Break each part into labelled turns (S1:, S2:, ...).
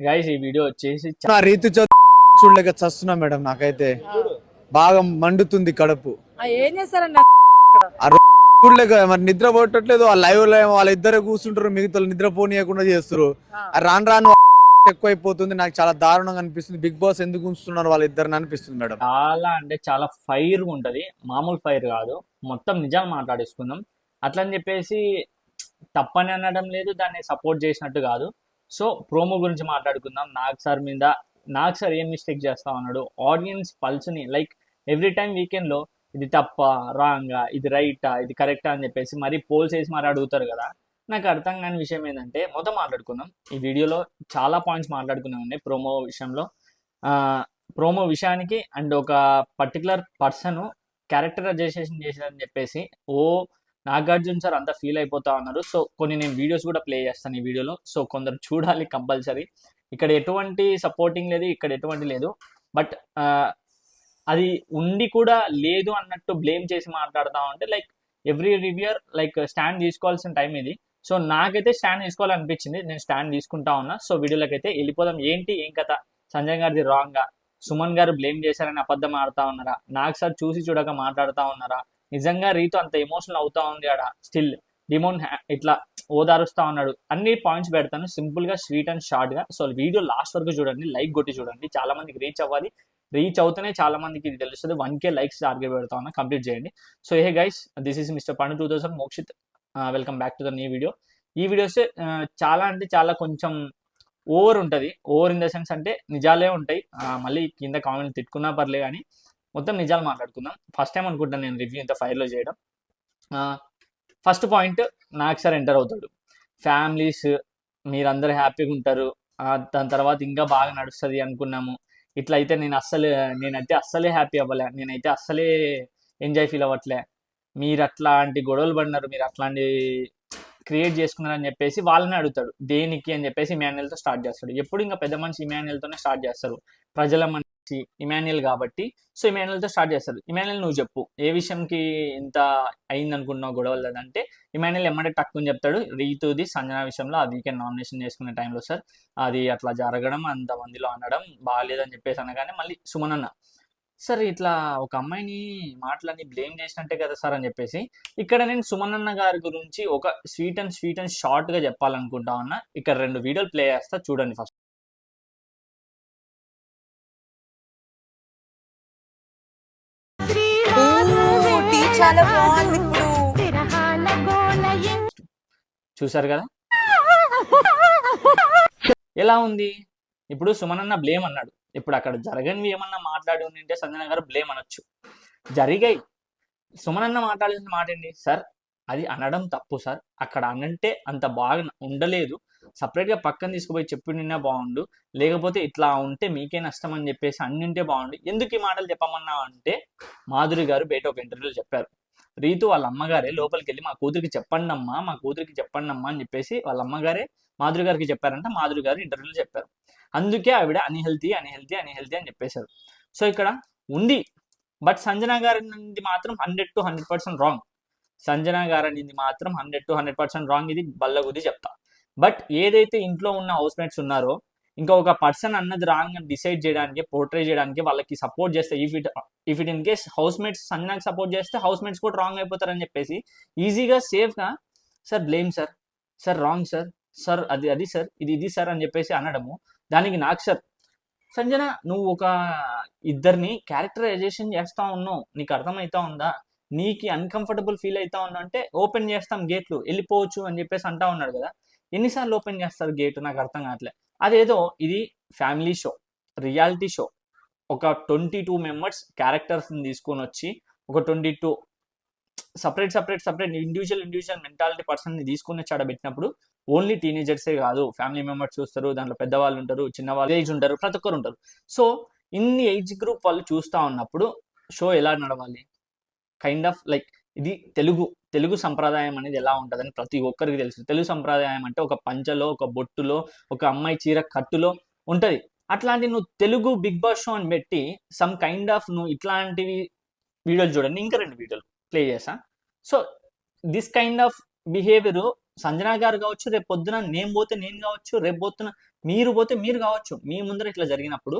S1: Guys ఈ video వచ్చేసి
S2: నా రీతు చూడలేక చస్తున్నా మేడం నాకైతే. బాగా మండుతుంది కడుపు.
S3: ఆ, ఏం చేస్తారండి
S2: చూడలేక మరి నిద్ర పోవట్లేదు ఆ లైవ్లో ఏమో వాళ్ళిద్దరే కూర్చుంటారు మిగతా నిద్ర పోనీయకుండా చేస్తారు ఆ. రాను రాను ఎక్కువైపోతుంది నాకు చాలా దారుణంగా అనిపిస్తుంది. బిగ్ బాస్ ఎందుకు ఉంచుతున్నారు వాళ్ళిద్దరిని అనిపిస్తుంది మేడం.
S1: చాలా అంటే చాలా ఫైర్ ఉంటది. మామూలు ఫైర్ కాదు. మొత్తం నిజాలు మాట్లాడేసుకుందాం. అట్లా అని చెప్పేసి తప్పని అనడం లేదు దాన్ని సపోర్ట్ చేసినట్టు కాదు. సో ప్రోమో గురించి మాట్లాడుకుందాం. నాగ్ సార్ మీద నాగ్ సార్ ఏం మిస్టేక్ చేస్తా ఉన్నాడు ఆడియన్స్ పల్స్ని లైక్ ఎవ్రీ టైం వీకెండ్లో ఇది తప్ప రాంగా ఇది రైటా ఇది కరెక్టా అని చెప్పేసి మరి పోల్స్ వేసి మరి అడుగుతారు కదా. నాకు అర్థం కాని విషయం ఏంటంటే మొత్తం మాట్లాడుకుందాం. ఈ వీడియోలో చాలా పాయింట్స్ మాట్లాడుకునే ఉన్నాయి ప్రోమో విషయంలో. ప్రోమో విషయానికి అండ్ ఒక పర్టికులర్ పర్సన్ క్యారెక్టరైజేషన్ చేశారని చెప్పేసి ఓ నాగార్జున సార్ అంతా ఫీల్ అయిపోతా ఉన్నారు. సో కొన్ని నేను వీడియోస్ కూడా ప్లే చేస్తాను ఈ వీడియోలో. సో కొందరు చూడాలి కంపల్సరీ. ఇక్కడ ఎటువంటి సపోర్టింగ్ లేదు ఇక్కడ ఎటువంటి లేదు. బట్ అది ఉండి కూడా లేదు అన్నట్టు బ్లేమ్ చేసి మాట్లాడుతూ ఉంటే like every reviewer like stand తీసుకోవాల్సిన టైం ఇది. సో నాకైతే స్టాండ్ తీసుకోవాలనిపించింది. నేను స్టాండ్ తీసుకుంటా ఉన్నా. సో వీడియోలోకి అయితే వెళ్ళిపోదాం. ఏంటి ఏం కథ? సంజయ్ గారిది రాంగ్ సుమన్ గారు బ్లేమ్ చేశారని అబద్ధం ఆడుతా ఉన్నారా? నాకు సార్ చూసి చూడక మాట్లాడుతూ ఉన్నారా? నిజంగా రీతు అంత ఎమోషనల్ అవుతా ఉంది ఆడ. స్టిల్ డిమోన్ ఇట్లా ఓదారుస్తా ఉన్నాడు. అన్ని పాయింట్స్ పెడతాను. సింపుల్గా స్వీట్ అండ్ షార్ట్గా. సో వీడియో లాస్ట్ వరకు చూడండి. లైక్ కొట్టి చూడండి. చాలా మందికి రీచ్ అవ్వాలి. రీచ్ అవుతూనే చాలా మందికి ఇది తెలుస్తుంది. వన్ కే లైక్స్ టార్గెట్ పెడతా ఉన్నా. కంప్లీట్ చేయండి. So hey guys this is mister Pandu two thousand Mokshith welcome back to the new video ఈ వీడియోస్ చాలా అంటే చాలా కొంచెం ఓవర్ ఉంటుంది. ఓవర్ ఇన్ ద సెన్స్ అంటే నిజాలే ఉంటాయి. మళ్ళీ కింద కామెంట్ తిట్టుకున్నా పర్లే కానీ. మొత్తం నిజాలు మాట్లాడుకుందాం. ఫస్ట్ టైం అనుకుంటాను నేను రివ్యూ ఇంత ఫైర్లో చేయడం. ఫస్ట్ పాయింట్ నాకు సార్ ఎంటర్ అవుతాడు. ఫ్యామిలీస్ మీరందరూ హ్యాపీగా ఉంటారు. దాని తర్వాత ఇంకా బాగా నడుస్తుంది అనుకున్నాము. ఇట్లా అయితే నేను అస్సలు నేనైతే అస్సలే హ్యాపీ అవ్వలే. నేనైతే అస్సలే ఎంజాయ్ ఫీల్ అవ్వట్లే. మీరు అట్లాంటి గొడవలు పడినారు మీరు అట్లాంటి క్రియేట్ చేసుకున్నారని చెప్పేసి వాళ్ళని అడుగుతాడు. దేనికి అని చెప్పేసి ఇమాన్యుయల్తో స్టార్ట్ చేస్తాడు. ఎప్పుడు ఇంకా పెద్ద మనిషి ఇమాన్యుయల్తోనే స్టార్ట్ చేస్తారు. ప్రజల మనిషి ఇమాన్యుయల్ కాబట్టి. సో ఇమాన్యుయల్తో స్టార్ట్ చేస్తారు ఇమాన్యుయల్ నువ్వు చెప్పు. ఏ విషయంకి ఇంత అయిందనుకున్నావు గొడవలు అంటే ఇమాన్యుయల్ ఎమ్మడే టక్కుని చెప్తాడు. రీతుది సంజన విషయంలో ఆ వీకెండ్ నామినేషన్ చేసుకునే టైంలో సార్ అది అట్లా జరగడం అంతమందిలో అనడం బాగాలేదని చెప్పేసి అనగానే మళ్ళీ సుమన్ అన్న సార్ ఇట్లా ఒక అమ్మాయిని మాటలని బ్లేమ్ చేసినట్టే కదా సార్ అని చెప్పేసి ఇక్కడ నేను సుమన్ అన్న గారి గురించి ఒక స్వీట్ అండ్ స్వీట్ అండ్ షార్ట్గా చెప్పాలనుకుంటా ఉన్నా. ఇక్కడ రెండు వీడియోలు ప్లే చేస్తా చూడండి ఫస్ట్.
S3: టీ చాలా బాగుంది ఇప్పుడు.
S1: చూసారు కదా? ఎలా ఉంది? ఇప్పుడు సుమన్ అన్న బ్లేమ్ అన్నాడు. ఇప్పుడు అక్కడ జరగనివి ఏమన్నా మాట్లాడి ఉంటే సంజన గారు బ్లేమ్ అనొచ్చు. జరిగాయి. సుమనన్న మాట్లాడిన మాట్లాడాల్సిన మాట ఏంటి? సార్ అది అనడం తప్పు సార్. అక్కడ అనంటే అంత బాగా ఉండలేదు. సపరేట్గా పక్కన తీసుకుపోయి చెప్పిండినా బాగుండు. లేకపోతే ఇట్లా ఉంటే మీకే నష్టం అని చెప్పేసి అన్నింటే బాగుండు. ఎందుకు ఈ మాటలు చెప్పమన్నా అంటే మాధురి గారు బయట ఒక ఇంటర్వ్యూలో చెప్పారు. రీతు వాళ్ళ అమ్మగారే లోపలికి వెళ్ళి మా కూతురికి చెప్పండి అమ్మా మా కూతురికి చెప్పండి అమ్మా అని చెప్పేసి వాళ్ళ అమ్మగారే మాధురి గారికి చెప్పారంట. మాధురి గారు ఇంటర్వ్యూలో చెప్పారు. అందుకే ఆవిడ అన్హెల్తీ అన్హెల్తీ అన్హెల్తీ అని చెప్పేశారు. సో ఇక్కడ ఉంది. బట్ సంజన గారి నుండి మాత్రం hundred to hundred percent wrong. Sanjana గారి నుండి మాత్రం hundred to hundred percent wrong. ఇది బల్లగుది చెప్తా. బట్ ఏదైతే ఇంట్లో ఉన్న హౌస్ మేట్స్ ఉన్నారో ఇంకా ఒక పర్సన్ అన్నది రాంగ్ అని డిసైడ్ చేయడానికి పోర్ట్రే చేయడానికి వాళ్ళకి సపోర్ట్ చేస్తే if it if it in case housemates సంజనాకి support చేస్తే హౌస్ మేట్స్ కూడా రాంగ్ అయిపోతారని చెప్పేసి ఈజీగా సేఫ్గా sir blame sir. Sir wrong sir. Sir అది అది సార్ ఇది ఇది సార్ అని చెప్పేసి అనడము. దానికి నాకు సార్ సంజన నువ్వు ఒక ఇద్దరిని క్యారెక్టరైజేషన్ చేస్తా ఉన్నావు. నీకు అర్థమవుతా ఉందా? నీకు అన్కంఫర్టబుల్ ఫీల్ అవుతా ఉన్నా అంటే ఓపెన్ చేస్తాం గేట్లు వెళ్ళిపోవచ్చు అని చెప్పేసి అంటా ఉన్నాడు కదా. ఎన్నిసార్లు ఓపెన్ చేస్తారు గేట్? నాకు అర్థం కావట్లే. అదేదో ఇది ఫ్యామిలీ షో రియాలిటీ షో. ఒక ట్వంటీ టూ మెంబర్స్ క్యారెక్టర్స్ని తీసుకొని వచ్చి ఒక twenty two separate separate separate individual individual mentality పర్సన్ని తీసుకొని వచ్చి ఆడబెట్టినప్పుడు ఓన్లీ టీనేజర్సే కాదు ఫ్యామిలీ మెంబర్స్ చూస్తారు దాంట్లో పెద్దవాళ్ళు ఉంటారు చిన్నవాళ్ళు ఏజ్ ఉంటారు ప్రతి ఒక్కరు ఉంటారు. సో ఇన్ని ఏజ్ గ్రూప్ వాళ్ళు చూస్తూ ఉన్నప్పుడు షో ఎలా నడవాలి? కైండ్ ఆఫ్ లైక్ ఇది తెలుగు తెలుగు సంప్రదాయం అనేది ఎలా ఉంటుందని ప్రతి ఒక్కరికి తెలుసు. తెలుగు సంప్రదాయం అంటే ఒక పంచలో ఒక బొట్టులో ఒక అమ్మాయి చీర కట్టులో ఉంటుంది. అట్లాంటి నువ్వు తెలుగు బిగ్ బాస్ షో అని పెట్టి సమ్ కైండ్ ఆఫ్ నువ్వు ఇట్లాంటివి వీడియోలు చూడండి. ఇంకా రెండు వీడియోలు ప్లే చేసా so this kind of behaviour Sanjana గారు కావచ్చు రేపు పొద్దున నేను పోతే నేను కావచ్చు రేపు పొద్దున మీరు పోతే మీరు కావచ్చు మీ ముందర ఇట్లా జరిగినప్పుడు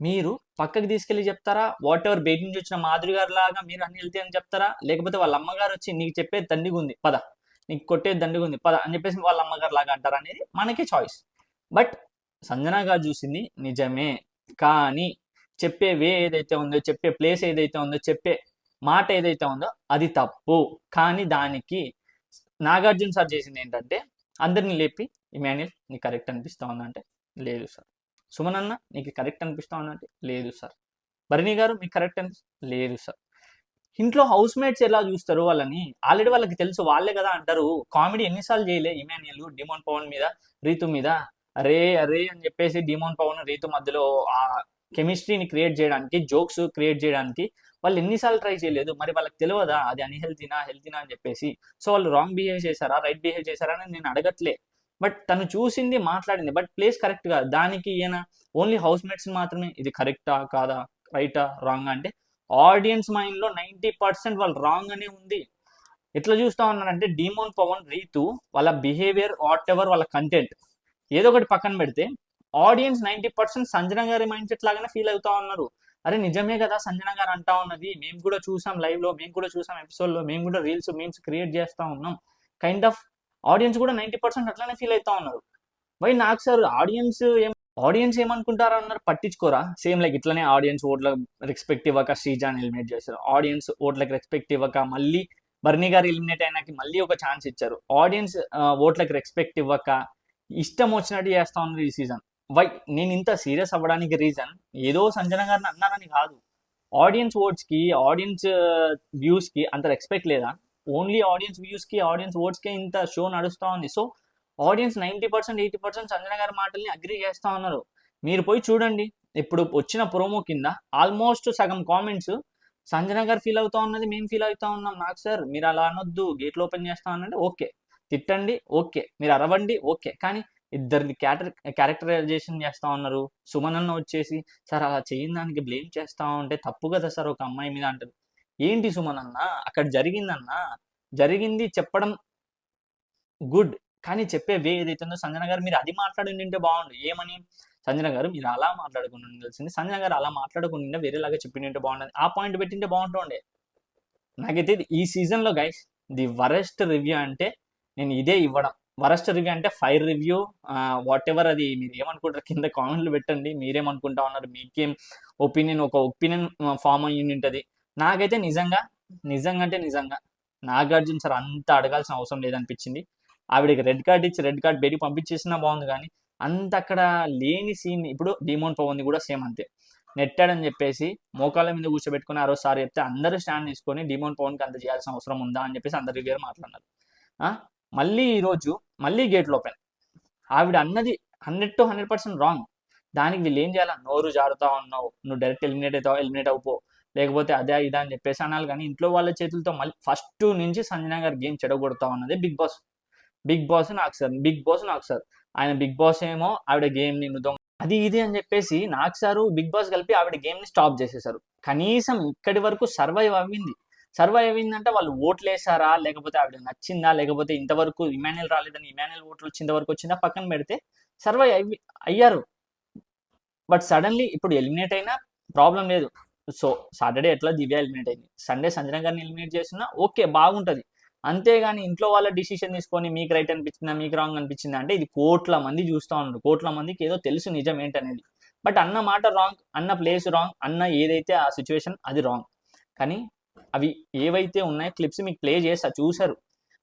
S1: మీరు పక్కకి తీసుకెళ్ళి చెప్తారా? వాట్ ఎవర్ బయట నుంచి వచ్చిన మాధురి గారు లాగా మీరు అన్ని వెళ్తే అని చెప్తారా? లేకపోతే వాళ్ళ అమ్మగారు వచ్చి నీకు చెప్పే దండిగా ఉంది పద. నీకు కొట్టే దండిగా ఉంది పద అని చెప్పేసి వాళ్ళ అమ్మగారు లాగా అంటారా అనేది మనకే చాయిస్ బట్ సంజన గారు చూసింది నిజమే. కానీ చెప్పే వే ఏదైతే ఉందో చెప్పే ప్లేస్ ఏదైతే ఉందో చెప్పే మాట ఏదైతే ఉందో అది తప్పు. కానీ దానికి నాగార్జున సార్ చేసింది ఏంటంటే అందరిని లేపి ఇమాన్యుల్ నీకు కరెక్ట్ అనిపిస్తా ఉందంటే లేదు సార్. సుమన్ అన్న నీకు కరెక్ట్ అనిపిస్తా ఉందంటే లేదు సార్. భరణి గారు మీకు కరెక్ట్ అనిపిస్తుంది లేదు సార్. ఇంట్లో హౌస్ మేట్స్ ఎలా చూస్తారు వాళ్ళని? ఆల్రెడీ వాళ్ళకి తెలుసు వాళ్ళే కదా అంటారు. కామెడీ ఎన్నిసార్లు చేయలే ఇమాన్యుల్ డిమోన్ పవన్ మీద రీతు మీద. అరే అరే అని చెప్పేసి డిమోన్ పవన్ రీతు మధ్యలో కెమిస్ట్రీని క్రియేట్ చేయడానికి జోక్స్ క్రియేట్ చేయడానికి వాళ్ళు ఎన్నిసార్లు ట్రై చేయలేదు. మరి వాళ్ళకి తెలియదా? అది అన్హెల్తీనా? హెల్తీనా అని చెప్పేసి. సో వాళ్ళు రాంగ్ బిహేవ్ చేశారా? రైట్ బిహేవ్ చేశారా అని నేను అడగట్లే. బట్ తను చూసింది మాట్లాడింది. బట్ ప్లేస్ కరెక్ట్ కాదు. దానికి ఈయన ఓన్లీ హౌస్ మేట్స్ మాత్రమే. ఇది కరెక్టా? కాదా? రైటా? రాంగ్? అంటే ఆడియన్స్ మైండ్లో నైంటీ పర్సెంట్ వాళ్ళు రాంగ్ అనే ఉంది. ఎట్లా చూస్తా ఉన్నారంటే డీమోన్ పవన్ రీతు వాళ్ళ బిహేవియర్ వాట్ ఎవర్ వాళ్ళ కంటెంట్ ఏదో ఒకటి పక్కన పెడితే ఆడియన్స్ నైన్టీ పర్సెంట్ సంజన గారి మైండ్ సెట్ లాగానే ఫీల్ అవుతా ఉన్నారు. అరే నిజమే కదా సంజన గారు అంటా ఉన్నది. మేము కూడా చూసాం లైవ్లో మేము కూడా చూసాం ఎపిసోడ్లో మేము కూడా రీల్స్ మీమ్స్ క్రియేట్ చేస్తా ఉన్నాం. కైండ్ ఆఫ్ ఆడియన్స్ కూడా నైన్టీ పర్సెంట్ అట్లానే ఫీల్ అవుతా ఉన్నారు. వై నాకు సార్ ఆడియన్స్ ఏం ఆడియన్స్ ఏమనుకుంటారా అన్నారు? పట్టించుకోరా? సేమ్ లైక్ ఇట్లనే ఆడియన్స్ ఓట్ల రెస్పెక్ట్ ఇవ్వక శ్రీజాన్ ఎలిమినేట్ చేశారు. ఆడియన్స్ ఓట్లకు రెస్పెక్ట్ ఇవ్వక మళ్ళీ బర్నీ గారు ఎలిమినేట్ అయినాకి మళ్ళీ ఒక ఛాన్స్ ఇచ్చారు. ఆడియన్స్ ఓట్లకు రెస్పెక్ట్ ఇవ్వక ఇష్టం వచ్చినట్టు చేస్తా ఉన్నారు ఈ సీజన్ వై నేను ఇంత సీరియస్ అవ్వడానికి రీజన్ ఏదో సంజన గారిని అన్నారని కాదు. ఆడియన్స్ ఓట్స్కి ఆడియన్స్ వ్యూస్ uh, కి అంత రెస్పెక్ట్ లేదా? ఓన్లీ ఆడియన్స్ వ్యూస్కి ఆడియన్స్ ఓట్స్కి ఇంత షో నడుస్తా ఉంది. So audience ninety percent eighty percent Sanjana గారి మాటల్ని అగ్రి చేస్తా ఉన్నారు. మీరు పోయి చూడండి. ఇప్పుడు వచ్చిన ప్రోమో కింద ఆల్మోస్ట్ సగం కామెంట్స్ సంజన గారు ఫీల్ అవుతా ఉన్నది మేము ఫీల్ అవుతా ఉన్నాం. నాకు సార్ మీరు అలా అనొద్దు. గేట్లు ఓపెన్ చేస్తా అనంటే ఓకే తిట్టండి ఓకే మీరు అరవండి ఓకే కానీ ఇద్దరిని క్యారెక్టర్ క్యారెక్టరైజేషన్ చేస్తా ఉన్నారు. సుమన్ అన్న వచ్చేసి సార్ అలా చేయని దానికి బ్లేమ్ చేస్తా ఉంటే తప్పు కదా సార్ ఒక అమ్మాయి మీద అంటారు ఏంటి సుమన్ అన్న? అక్కడ జరిగిందన్న? జరిగింది చెప్పడం గుడ్ కానీ చెప్పే వే ఏదైతే ఉందో సంజన గారు మీరు అది మాట్లాడి బాగుండు. ఏమని? సంజన గారు మీరు అలా మాట్లాడుకుని తెలిసింది సంజన గారు అలా మాట్లాడకుండా వేరేలాగా చెప్పింటే బాగుండదు. ఆ పాయింట్ పెట్టింటే బాగుంటుండే నాకైతే ఇది ఈ సీజన్లో గైస్ ది వరెస్ట్ రివ్యూ అంటే నేను ఇదే ఇవ్వడం. వరస్ట్ రివ్యూ అంటే ఫైర్ రివ్యూ వాట్ ఎవర్ అది మీరు ఏమనుకుంటారు కింద కామెంట్లు పెట్టండి. మీరేమనుకుంటా ఉన్నారు? మీకేం ఒపీనియన్ ఒక ఒపీనియన్ ఫామ్ అయ్యి ఉంటుంది నాకైతే నిజంగా నిజంగా అంటే నిజంగా నాగార్జున సార్ అంత అడగాల్సిన అవసరం లేదనిపించింది. ఆవిడకి రెడ్ కార్డ్ ఇచ్చి రెడ్ కార్డ్ పెరిగి పంపించేసినా బాగుంది కానీ అంత అక్కడ లేని సీన్ ఇప్పుడు డిమోన్ పవన్ది కూడా సేమ్ అంతే. నెట్టాడని చెప్పేసి మోకాళ్ళ మీద కూర్చోబెట్టుకుని ఆ రోజు సార్ చెప్తే అందరూ స్టాండ్ తీసుకొని డిమోన్ పవన్కి అంత చేయాల్సిన అవసరం ఉందా అని చెప్పేసి అందరు రివ్యూ మాట్లాడినారు. మళ్ళీ ఈరోజు మళ్ళీ గేట్లు ఓపెన్ ఆవిడ అన్నది hundred to hundred percent wrong దానికి వీళ్ళు ఏం చేయాలా? నోరు జారుతా ఉన్నావు. నువ్వు డైరెక్ట్ ఎలిమినేట్ అవుతావు? ఎలిమినేట్ అవుపో లేకపోతే అదే ఇదా అని చెప్పేసి అనాలి. కానీ ఇంట్లో వాళ్ళ చేతులతో మళ్ళీ ఫస్ట్ నుంచి సంజన గారు గేమ్ చెడగొడతా ఉన్నది బిగ్ బాస్. బిగ్ బాస్ నాకు సార్ బిగ్ బాస్ నాకు సార్. ఆయన బిగ్ బాస్ ఏమో ఆవిడ గేమ్ని దొంగ అది ఇది అని చెప్పేసి నాకు సారు బిగ్ బాస్ కలిపి ఆవిడ గేమ్ని స్టాప్ చేసేసారు. కనీసం ఇక్కడి వరకు సర్వైవ్ అవ్వింది. సర్వైవ్ అయిందంటే వాళ్ళు ఓట్లు వేసారా లేకపోతే ఆవిడ నచ్చిందా? లేకపోతే ఇంతవరకు ఇమాన్యుల్ రాలేదని ఇమాన్యుల్ ఓట్లు వచ్చి ఇంతవరకు వచ్చిందా? పక్కన పెడితే సర్వైవ్ అయ్యి అయ్యారు. బట్ సడన్లీ ఇప్పుడు ఎలిమినేట్ అయినా ప్రాబ్లం లేదు. సో సాటర్డే ఎట్లా దివ్య ఎలిమినేట్ అయింది? సండే సంజన గారిని ఎలిమినేట్ చేసినా ఓకే బాగుంటది. అంతేగాని ఇంట్లో వాళ్ళ డిసిషన్ తీసుకొని మీకు రైట్ అనిపించిందా? మీకు రాంగ్ అనిపించిందా? అంటే ఇది కోట్ల మంది చూస్తూ ఉన్నారు కోట్ల మందికి ఏదో తెలుసు నిజం ఏంటనేది. బట్ అన్న మాట రాంగ్ అన్న ప్లేస్ రాంగ్ అన్న ఏదైతే ఆ సిచ్యువేషన్ అది రాంగ్ కానీ అవి ఏవైతే ఉన్నాయో క్లిప్స్ మీకు ప్లే చేస్తా చూసారు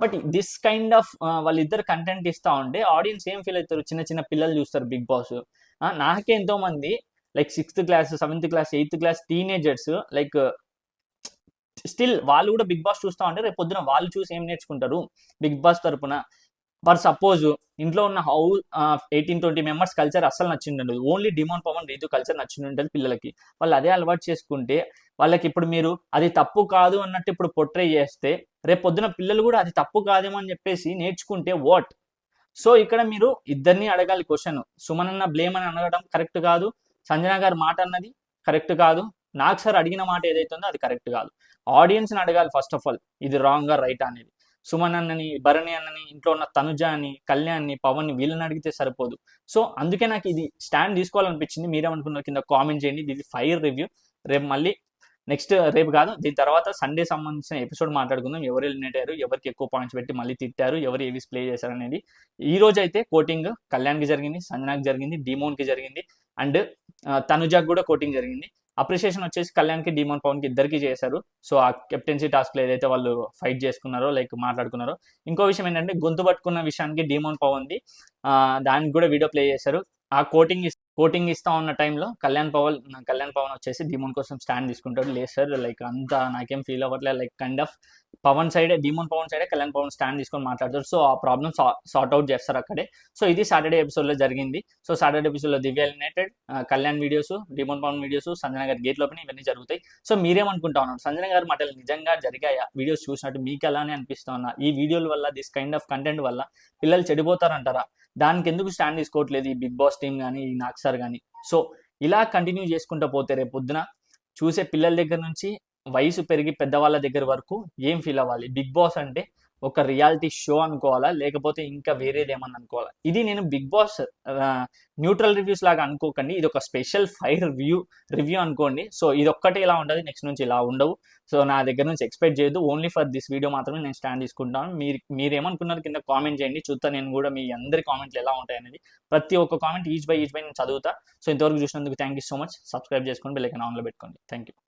S1: బట్ దిస్ కైండ్ ఆఫ్ వాళ్ళిద్దరు కంటెంట్ ఇస్తా ఉంటే ఆడియన్స్ ఏం ఫీల్ అవుతారు? చిన్న చిన్న పిల్లలు చూస్తారు బిగ్ బాస్ నాకే ఎంతో మంది like sixth class seventh class eighth class teenagers like still వాళ్ళు కూడా బిగ్ బాస్ చూస్తా ఉంటే రేపు పొద్దున వాళ్ళు చూసి ఏం నేర్చుకుంటారు? బిగ్ బాస్ తరపున. ఫర్ సపోజ్ ఇంట్లో ఉన్న how eighteen twenty members culture అస్సలు నచ్చిండదు only demon Pavan Rithu culture నచ్చింది ఉంటుంది పిల్లలకి. వాళ్ళు అదే అలవాటు చేసుకుంటే వాళ్ళకి ఇప్పుడు మీరు అది తప్పు కాదు అన్నట్టు ఇప్పుడు పొట్రే చేస్తే రేపు పొద్దున పిల్లలు కూడా అది తప్పు కాదేమో అని చెప్పేసి నేర్చుకుంటే వాట్ సో ఇక్కడ మీరు ఇద్దరిని అడగాలి క్వశ్చన్ సుమన్ అన్న బ్లేమ్ అని అనడం కరెక్ట్ కాదు. సంజన గారి మాట అన్నది కరెక్ట్ కాదు. నాకు సార్ అడిగిన మాట ఏదైతే ఉందో అది కరెక్ట్ కాదు. ఆడియన్స్ని అడగాలి ఫస్ట్ ఆఫ్ ఆల్ ఇది రాంగ్ రైట్ అనేది. సుమన్ అన్నని భరణి అన్నని ఇంట్లో ఉన్న తనుజ అని కళ్యాణ్ని పవన్ని వీళ్ళని అడిగితే సరిపోదు. సో అందుకే నాకు ఇది స్టాండ్ తీసుకోవాలనిపించింది. మీరేమనుకున్నారు కింద కామెంట్ చేయండి. ఇది ఫైర్ రివ్యూ. రేపు మళ్ళీ నెక్స్ట్ రేపు కాదు దీని తర్వాత సండే సంబంధించిన ఎపిసోడ్ మాట్లాడుకుందాం. ఎవరు ఎలిమినేట్ అయ్యారు? ఎవరికి ఎక్కువ పాయింట్స్ పెట్టి మళ్ళీ తిట్టారు? ఎవరు ఏవి ప్లే చేశారు అనేది. ఈ రోజు అయితే కోటింగ్ కళ్యాణ్కి జరిగింది సంజనాకి జరిగింది డిమోన్కి జరిగింది. అండ్ తనుజాకి కూడా కోటింగ్ జరిగింది. అప్రిషియేషన్ వచ్చేసి కళ్యాణ్కి డిమోన్ పవన్కి ఇద్దరికి చేశారు. సో ఆ కెప్టెన్సీ టాస్క్లో ఏదైతే వాళ్ళు ఫైట్ చేసుకున్నారో లైక్ మాట్లాడుకున్నారో ఇంకో విషయం ఏంటంటే గొంతు పట్టుకున్న విషయానికి డిమోన్ పవన్ది దానికి కూడా వీడియో ప్లే చేశారు. ఆ కోటింగ్ కోటింగ్ ఇస్తా ఉన్న టైంలో కళ్యాణ్ పవన్ కళ్యాణ్ పవన్ వచ్చేసి డిమోన్ కోసం స్టాండ్ తీసుకుంటాడు. లేదు సార్ లైక్ అంత నాకేం ఫీల్ అవ్వట్లేదు. లైక్ కైండ్ ఆఫ్ పవన్ సైడే డిమోన్ పవన్ సైడే కళ్యాణ్ పవన్ స్టాండ్ తీసుకొని మాట్లాడతారు. సో ఆ ప్రాబ్లమ్ సార్ట్ అవుట్ చేస్తారు అక్కడే. సో ఇది సాటర్డే ఎపిసోడ్లో జరిగింది. సో సాటర్డే ఎపిసోడ్లో Divya eliminated Kalyan videos demon Pavan videos Sanjana గారి గేట్ లోపల ఇవన్నీ జరుగుతాయి. సో మీరేమనుకుంటా ఉన్నారు? సంజన గారు మాటలు నిజంగా జరిగాయా? వీడియోస్ చూసినట్టు మీకు అలానే అనిపిస్తున్నా ఈ వీడియోల వల్ల దిస్ కైండ్ ఆఫ్ కంటెంట్ వల్ల పిల్లలు చెడిపోతారంటారా? దానికి ఎందుకు స్టాండ్ తీసుకోవట్లేదు ఈ బిగ్ బాస్ టీం కానీ ఈ నాక్సార్ కానీ సో ఇలా కంటిన్యూ చేసుకుంటూ పోతే రేపు పొద్దున చూసే పిల్లల దగ్గర నుంచి వయసు పెరిగి పెద్దవాళ్ళ దగ్గర వరకు ఏం ఫీల్ అవ్వాలి? బిగ్ బాస్ అంటే ఒక రియాలిటీ షో అనుకోవాలా? లేకపోతే ఇంకా వేరేది ఏమన్నా అనుకోవాలా? ఇది నేను బిగ్ బాస్ న్యూట్రల్ రివ్యూస్ లాగా అనుకోకండి. ఇది ఒక స్పెషల్ ఫైర్ రివ్యూ రివ్యూ అనుకోండి. సో ఇది ఒక్కటే ఇలా ఉంటుంది నెక్స్ట్ నుంచి ఇలా ఉండవు. సో నా దగ్గర నుంచి ఎక్స్పెక్ట్ చేయొద్దు. ఓన్లీ ఫర్ దిస్ వీడియో మాత్రమే నేను స్టాండ్ తీసుకుంటాను. మీరు మీరు ఏమనుకున్నారు కింద కామెంట్ చేయండి. చూస్తా నేను కూడా మీ అందరి కామెంట్లు ఎలా ఉంటాయనేది ప్రతి ఒక్క comment each by each by నేను చదువుతా. సో ఇంతవరకు చూసినందుకు thank you so much subscribe చేసుకోండి బెల్ ఐకాన్ ఆన్లో పెట్టుకోండి. Thank you